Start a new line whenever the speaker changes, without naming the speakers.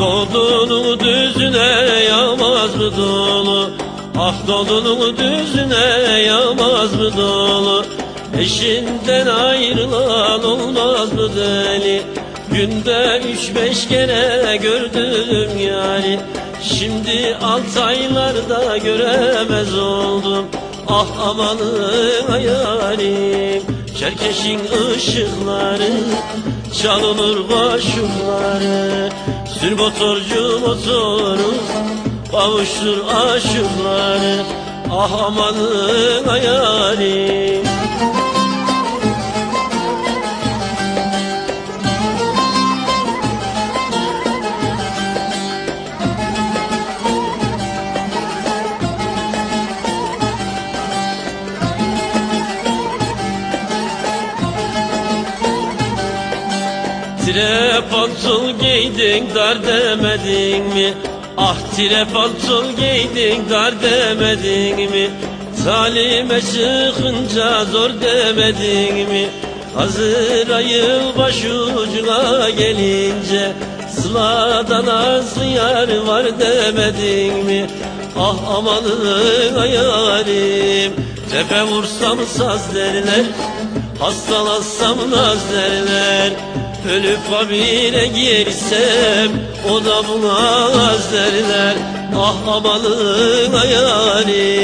Doğduğunun düzüne yağmaz mı dolu? Ah doğduğunun düzüne yağmaz mı dolu? Eşinden ayrılan olmaz mı deli? Günde üç beş kere gördüm yani. Şimdi alt aylarda göremez oldum. Ah amanın hayalim Çerkeşin ışıkları Çalınır başukları Sür motorcu motoru Kavuştur aşıkları. Ah amanın hayalim Tire pantol giydin dar demedin mi? Ah tire pantol giydin dar demedin mi? Zalime çıkınca zor demedin mi? Hazır ayın başucuna gelince Sıladan az yar var demedin mi? Ah amanın ayarim Tepe vursam saz derler Hastalasam naz derler Ölüp kabire girsem O da buna az derler. Ah amanın ayarim